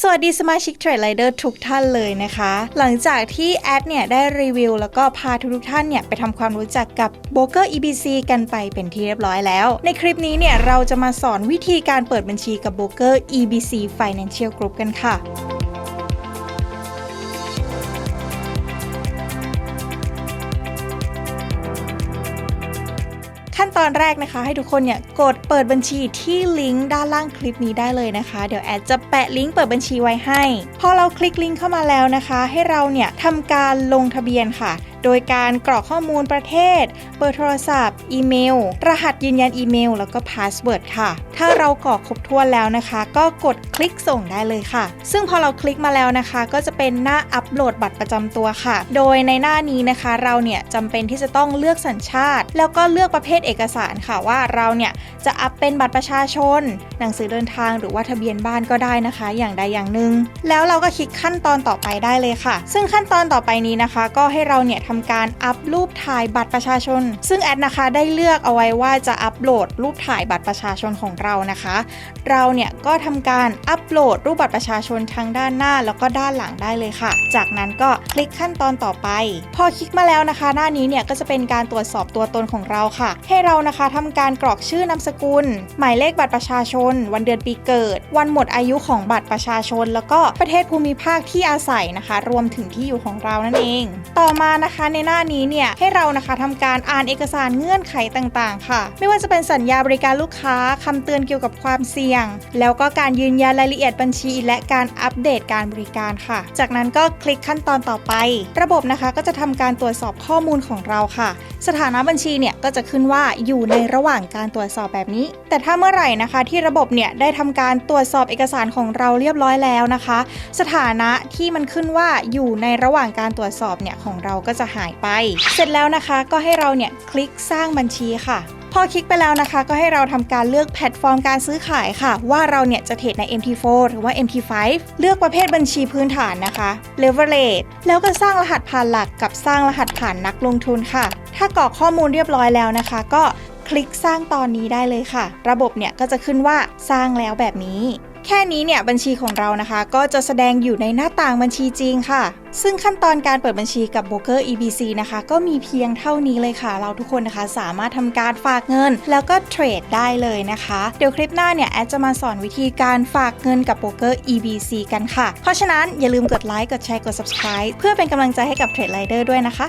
สวัสดีสมาชิกเทรดไลเดอร์ทุกท่านเลยนะคะ หลังจากที่แอดเนี่ยได้รีวิว แล้วก็พาทุกท่านเนี่ยไปทำความรู้จักกับโบรกเกอร์ EBC กันไปเป็นที่เรียบร้อยแล้ว ในคลิปนี้เนี่ยเราจะมาสอนวิธีการเปิดบัญชีกับโบรกเกอร์ EBC Financial Group กันค่ะ อนแรกนะคะ ให้ทุกคนเนี่ยกดเปิดบัญชีที่ลิงก์ด้านล่างคลิปนี้ได้เลยนะคะ เดี๋ยวแอดจะแปะลิงก์เปิดบัญชีไว้ให้ พอเราคลิกลิงก์เข้ามาแล้วนะคะ ให้เราเนี่ยทำการลงทะเบียนค่ะ โดยการกรอกข้อมูลประเทศ เบอร์โทรศัพท์ อีเมล รหัสยืนยันอีเมล แล้วก็พาสเวิร์ดค่ะ ถ้าเรากรอกครบถ้วนแล้วนะคะ ก็กดคลิกส่งได้เลยค่ะ ซึ่งพอเราคลิกมาแล้วนะคะ ก็จะเป็นหน้าอัปโหลดบัตรประจำตัวค่ะ โดยในหน้านี้นะคะเราเนี่ยจำเป็นที่จะต้องเลือกสัญชาติ แล้วก็เลือกประเภทเอกสารค่ะว่าเราเนี่ยจะอัปเป็นบัตรประชาชน หนังสือเดินทางหรือว่าทะเบียนบ้านก็ได้นะคะ อย่างใดอย่างหนึ่งแล้วเราก็คลิกขั้นตอนต่อไปได้เลยค่ะ ซึ่งขั้นตอนต่อไปนี้นะคะ ก็ให้เราเนี่ยททำการอัปรูปถ่ายบัตรประชาชน ซึ่งแอดนะคะได้เลือกเอาไว้ว่าจะอัปโหลดรูปถ่ายบัตรประชาชนของเรานะคะ เราเนี่ยก็ทำการอัปโหลดรูปบัตรประชาชนทั้งด้านหน้าแล้วก็ด้านหลังได้เลยค่ะ จากนั้นก็คลิกขั้นตอนต่อไป พอคลิกมาแล้วนะคะ หน้านี้เนี่ยก็จะเป็นการตรวจสอบตัวตนของเราค่ะ ให้เรานะคะทำการกรอกชื่อนามสกุล หมายเลขบัตรประชาชน วันเดือนปีเกิด วันหมดอายุของบัตรประชาชน แล้วก็ประเทศภูมิภาคที่อาศัยนะคะ รวมถึงที่อยู่ของเรานั่นเอง ต่อมานะคะในหน้านี้เนี่ยให้เรานะคะทำการอ่านเอกสารเงื่อนไขต่างๆ ค่ะ ไม่ว่าจะเป็นสัญญาบริการลูกค้าคำเตือนเกี่ยวกับความเสี่ยง แล้วก็การยืนยันรายละเอียดบัญชี และการอัปเดตการบริการค่ะ จากนั้นก็คลิกขั้นตอนต่อไป ระบบนะคะก็จะทำการตรวจสอบข้อมูลของเราค่ะ สถานะบัญชีเนี่ยก็จะขึ้นว่าอยู่ในระหว่างการตรวจสอบแบบนี้ แต่ถ้าเมื่อไหร่นะคะ ที่ระบบเนี่ยได้ทำการตรวจสอบเอกสารของเราเรียบร้อยแล้วนะคะ สถานะที่มันขึ้นว่าอยู่ในระหว่างการตรวจสอบเนี่ยของเราก็จะหายไป เสร็จแล้วนะคะก็ให้เราเนี่ยคลิกสร้างบัญชีค่ะ พอคลิกไปแล้วนะคะ ก็ให้เราทำการเลือกแพลตฟอร์มการซื้อขายค่ะ ว่าเราเนี่ยจะเทรดใน MT4 หรือว่า MT5 เลือกประเภทบัญชีพื้นฐานนะคะ Leverage แล้วก็สร้างรหัสผ่านหลักกับสร้างรหัสผ่านนักลงทุนค่ะ ถ้ากรอกข้อมูลเรียบร้อยแล้วนะคะ ก็คลิกสร้างตอนนี้ได้เลยค่ะ ระบบเนี่ยก็จะขึ้นว่าสร้างแล้วแบบนี้ แค่นี้เนี่ยบัญชีของเรานะคะ ก็จะแสดงอยู่ในหน้าต่างบัญชีจริงค่ะ ซึ่งขั้นตอนการเปิดบัญชีกับ b r o k e r EBC นะคะ ก็มีเพียงเท่านี้เลยค่ะ เราทุกคนนะคะสามารถทำการฝากเงิน แล้วก็เทรดได้เลยนะคะ เดี๋ยวคลิปหน้าเนี่ยแอดจะมาสอนวิธีการฝากเงินกับ b r o k e r EBC กันค่ะ เพราะฉะนั้นอย่าลืมกดไลค์กดแชร์กด subscribe เพื่อเป็นกำลังใจให้กับ Trade Rider ด้วยนะคะ